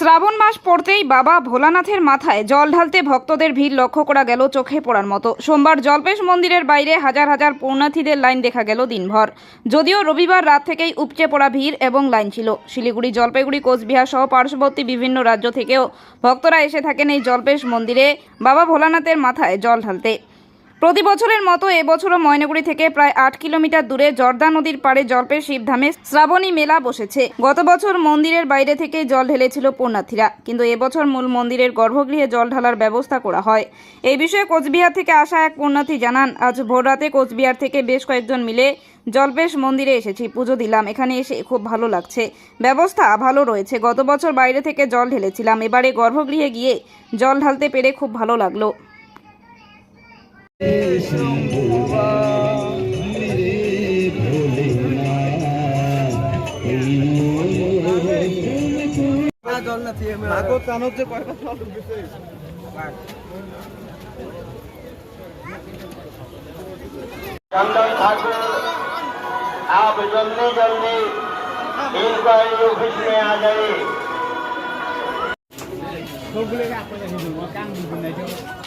শ্রাবণ মাস পড়তেই বাবা ভোলানাথের মাথায় জল ঢালতে ভক্তদের ভিড় লক্ষ্য করা গেল চোখে পড়ার মতো। সোমবার জলপেশ মন্দিরের বাইরে হাজার হাজার পূর্ণার্থীদের লাইন দেখা গেল দিনভর। যদিও রবিবার রাত থেকেই উপচে পড়া ভিড় এবং লাইন ছিল। শিলিগুড়ি, জলপাইগুড়ি, কোচবিহার সহ পার্শ্ববর্তী বিভিন্ন রাজ্য থেকেও ভক্তরা এসে থাকেন এই জলপেশ মন্দিরে। বাবা ভোলানাথের মাথায় জল ঢালতে। প্রতি বছরের মতো এবছরও ময়নাগুড়ি থেকে প্রায় আট কিলোমিটার দূরে জর্দা নদীর পাড়ে জলপের শিবধামে শ্রাবণী মেলা বসেছে। গত বছর মন্দিরের বাইরে থেকে জল ঢেলেছিল পুণ্যার্থীরা, কিন্তু এবছর মূল মন্দিরের গর্ভগৃহে জল ঢালার ব্যবস্থা করা হয়। এই বিষয়ে কোচবিহার থেকে আসা এক পুণ্যার্থী জানান, আজ ভোররাতে কোচবিহার থেকে বেশ কয়েকজন মিলে জলপেশ মন্দিরে এসেছি, পুজো দিলাম, এখানে এসে খুব ভালো লাগছে। ব্যবস্থা ভালো রয়েছে, গত বছর বাইরে থেকে জল ঢেলেছিলাম, এবারে গর্ভগৃহে গিয়ে জল ঢালতে পেরে খুব ভালো লাগল। আগত কানত যে কয় কথা ঢুকেছে चंदन ठाकुर आप जल्दी जल्दी इंक्वायरी ऑफिस में आ जाइए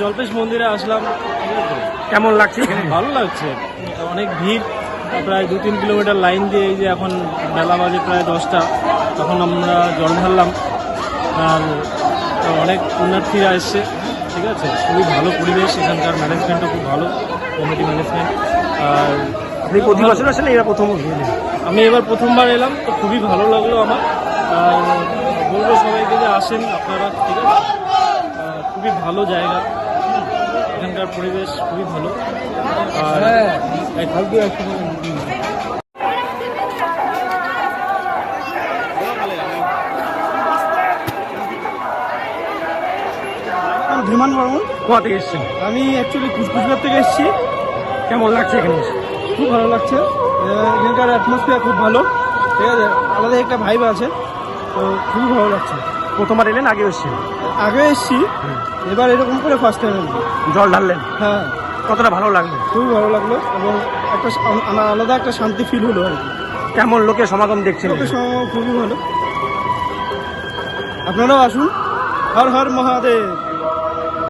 জলপেশ মন্দিরে আসলাম। কেমন লাগছে? এখানে ভালো লাগছে। অনেক ভিড়। প্রায় দু তিন কিলোমিটার লাইন দিয়ে এই যে এখন বেলা বাজে প্রায় দশটা। তখন আমরা জল ঢাললাম। আর অনেক পুণ্যার্থীরা এসছে। ঠিক আছে? খুবই ভালো পরিবেশ। এখানকার ম্যানেজমেন্টও খুব ভালো। কমিটি ম্যানেজমেন্ট আর আপনি প্রতি বছর আসেন এবার প্রথম। আমি এবার প্রথমবার এলাম। তো খুবই ভালো লাগল আমার। আর বলব সবাইকে যে আসেন আপনারা। ঠিক আছে? খুবই ভালো জায়গা। এখানকার পরিবেশ খুবই ভালো। আর ধীমান বর্মন। কোথা থেকে এসছেন আমি অ্যাকচুয়ালি কুচকুচবিহার থেকে এসেছি। কেমন লাগছে এখানে? খুব ভালো লাগছে। এখানকার অ্যাটমসফিয়ার খুব ভালো। ঠিক আছে? আলাদা একটা ভাইব আছে। তো খুবই ভালো লাগছে। প্রথমবার এলেন আগে এসছি আগে এসেছি এবার এরকম করে ফার্স্ট টাইম জল ঢাললেন? হ্যাঁ। কতটা ভালো লাগল? খুবই ভালো লাগল এবং একটা আলাদা একটা শান্তি ফিল হলো আর কেমন লোকের সমাগম দেখছেন? লোকের সমাগম খুবই ভালো। আপনারাও আসুন। হর হর মহাদেব।